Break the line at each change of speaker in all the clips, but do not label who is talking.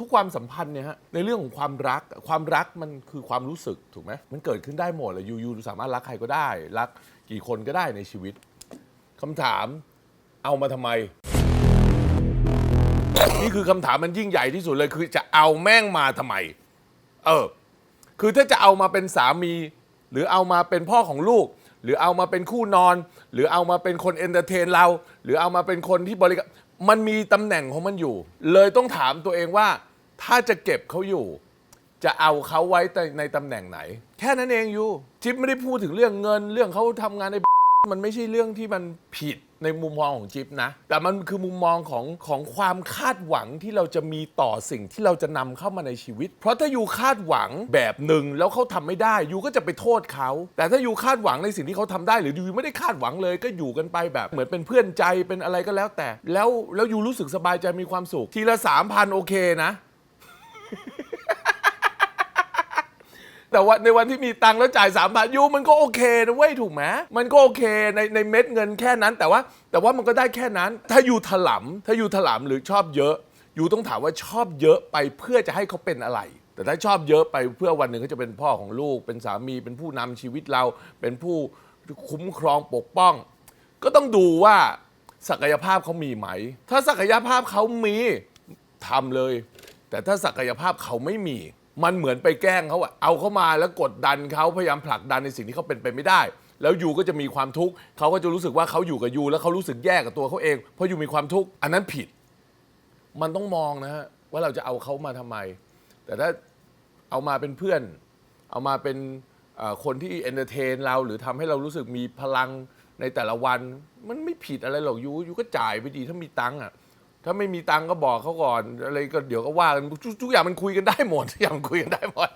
ทุกความสัมพันธ์เนี่ยฮะในเรื่องของความรักความรักมันคือความรู้สึกถูกไหมมันเกิดขึ้นได้หมดเลยยูยูสามารถรักใครก็ได้ รักกี่คนก็ได้ในชีวิตคำถามเอามาทำไม นี่คือคำถามมันยิ่งใหญ่ที่สุดเลยคือจะเอาแม่งมาทำไม เออ คือถ้าจะเอามาเป็นสามี หรือเอามาเป็นพ่อของลูก หรือเอามาเป็นคู่นอน หรือเอามาเป็นคนเอนเตอร์เทนเรา หรือเอามาเป็นคนที่บริการ มันมีตำแหน่งของมันอยู่ เลยต้องถามตัวเองว่า ถ้าจะเก็บเขาอยู่ จะเอาเขาไว้ในในตำแหน่งไหน แค่นั้นเองอยู่ จิ๊บไม่ได้พูดถึงเรื่องเงิน เรื่องเขาทำงานใน มันไม่ใช่เรื่องที่มันผิดในมุมมองของจิ๊บนะ แต่มันคือมุมมองของของความคาดหวังที่เราจะมีต่อสิ่งที่เราจะนำเข้ามาในชีวิต เพราะถ้าอยู่คาดหวังแบบหนึ่งแล้วเขาทำไม่ได้ยูก็จะไปโทษเขา แต่ถ้าอยู่คาดหวังในสิ่งที่เขาทำได้ หรือยูไม่ได้คาดหวังเลยก็อยู่กันไปแบบ เหมือนเป็นเพื่อนใจเป็นอะไรก็แล้วแต่ แล้วแล้วยูรู้สึกสบายใจมีความสุข ทีละสามพันโอเคนะ แต่ว่าในวันที่มีตังค์แล้วจ่ายสามพันยูมันก็โอเคนะเว้ยถูกไหมมันก็โอเคในในเม็ดเงินแค่นั้น แต่ว่าแต่ว่ามันก็ได้แค่นั้น ถ้าอยู่ถลำถ้าอยู่ถลำหรือชอบเยอะยูต้องถามว่าชอบเยอะไปเพื่อจะให้เขาเป็นอะไร แต่ถ้าชอบเยอะไปเพื่อวันหนึ่งเขาจะเป็นพ่อของลูก เป็นสามีเป็นผู้นำชีวิตเรา เป็นผู้คุ้มครองปกป้อง ก็ต้องดูว่าศักยภาพเขามีไหม ถ้าศักยภาพเขามีทำเลย แต่ถ้าศักยภาพเขาไม่มี มันเหมือนไปแกล้งเขาอะเอาเขามาแล้วกดดันเขาพยายามผลักดันในสิ่งที่เขาเป็นไปไม่ได้ แล้วยูก็จะมีความทุกข์เขาก็จะรู้สึกว่าเขาอยู่กับยูแล้วเขารู้สึกแย่กับตัวเขาเองเพราะยูมีความทุกข์อันนั้นผิด มันต้องมองนะฮะว่าเราจะเอาเขามาทำไม แต่ถ้าเอามาเป็นเพื่อน เอามาเป็นเอ่อคนที่เอนเตอร์เทนเราหรือทำให้เรารู้สึกมีพลังในแต่ละวัน มันไม่ผิดอะไรหรอกยูยูก็จ่ายไปดีถ้ามีตังค์อะ ถ้าไม่มีตังก็บอกเขาก่อน อะไรก็เดี๋ยวก็ว่ากันทุกทุกอย่างมันคุยกันได้หมดทุกอย่างมันคุยกันได้หมด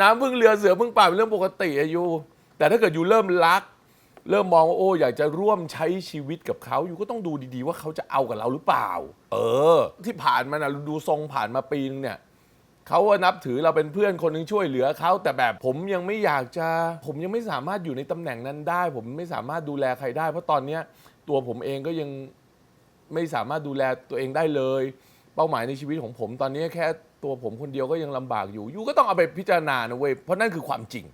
น้ำพึ่งเรือเสือพึ่งป่าเป็นเรื่องปกติอะยูแต่ถ้าเกิดอยู่เริ่มรัก เริ่มมองว่าโอ้อยากจะร่วมใช้ชีวิตกับเขาอยู่ก็ต้องดูดีๆ ว่าเขาจะเอากับเราหรือเปล่า เออ ที่ผ่านมานะดูทรงผ่านมาปีนึงเนี่ยเขาว่านับถือเราเป็นเพื่อนคนนึงช่วยเหลือเขาแต่แบบผมยังไม่อยากจะ ผมยังไม่สามารถอยู่ในตำแหน่งนั้นได้ ผมไม่สามารถดูแลใครได้ เพราะตอนเนี้ยตัวผมเองก็ยัง ไม่สามารถดูแลตัวเองได้เลย เป้าหมายในชีวิตของผม ตอนนี้แค่ตัวผมคนเดียวก็ยังลำบากอยู่ ยูก็ต้องเอาไปพิจารณานะเว้ยเพราะนั่นคือความจริง